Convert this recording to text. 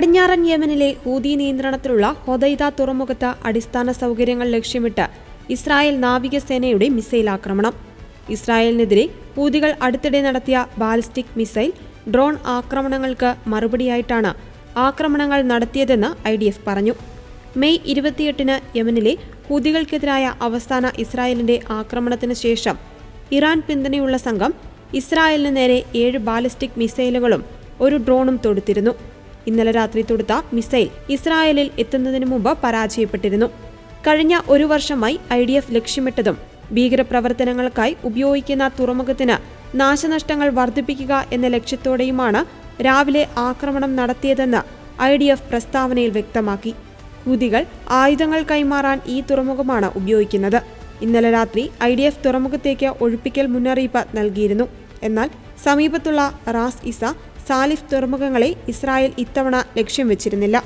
പടിഞ്ഞാറൻ യമനിലെ ഹൂതി നിയന്ത്രണത്തിലുള്ള ഹൊദൈദ തുറമുഖത്ത് അടിസ്ഥാന സൗകര്യങ്ങൾ ലക്ഷ്യമിട്ട് ഇസ്രായേൽ നാവികസേനയുടെ മിസൈൽ ആക്രമണം. ഇസ്രായേലിനെതിരെ ഹൂതികൾ അടുത്തിടെ നടത്തിയ ബാലിസ്റ്റിക് മിസൈൽ ഡ്രോൺ ആക്രമണങ്ങൾക്ക് മറുപടിയായിട്ടാണ് ആക്രമണങ്ങൾ നടത്തിയതെന്ന് ഐ ഡി എഫ് പറഞ്ഞു. മെയ് ഇരുപത്തിയെട്ടിന് യമനിലെ ഹൂതികൾക്കെതിരായ അവസാന ഇസ്രായേലിന്റെ ആക്രമണത്തിന് ശേഷം ഇറാൻ പിന്തുണയുള്ള സംഘം ഇസ്രായേലിന് നേരെ ഏഴ് ബാലിസ്റ്റിക് മിസൈലുകളും ഒരു ഡ്രോണും തൊടുത്തിരുന്നു. ഇന്നലെ രാത്രി തൊടുത്ത മിസൈൽ ഇസ്രായേലിൽ എത്തുന്നതിന് മുമ്പ് പരാജയപ്പെട്ടിരുന്നു. കഴിഞ്ഞ ഒരു വർഷമായി ഐ ഡി എഫ് ലക്ഷ്യമിട്ടതും ഭീകരപ്രവർത്തനങ്ങൾക്കായി ഉപയോഗിക്കുന്ന തുറമുഖത്തിന് നാശനഷ്ടങ്ങൾ വർദ്ധിപ്പിക്കുക എന്ന ലക്ഷ്യത്തോടെയുമാണ് രാവിലെ ആക്രമണം നടത്തിയതെന്ന് ഐ ഡി എഫ് പ്രസ്താവനയിൽ വ്യക്തമാക്കി. ഹൂതികൾ ആയുധങ്ങൾ കൈമാറാൻ ഈ തുറമുഖമാണ് ഉപയോഗിക്കുന്നത്. ഇന്നലെ രാത്രി ഐ ഡി എഫ് തുറമുഖത്തേക്ക് ഒഴിപ്പിക്കൽ മുന്നറിയിപ്പ് നൽകിയിരുന്നു. എന്നാൽ സമീപത്തുള്ള റാസ് ഇസ സാലിഫ് തുറമുഖങ്ങളെ ഇസ്രായേൽ ഇത്തവണ ലക്ഷ്യം വെച്ചിരുന്നില്ല.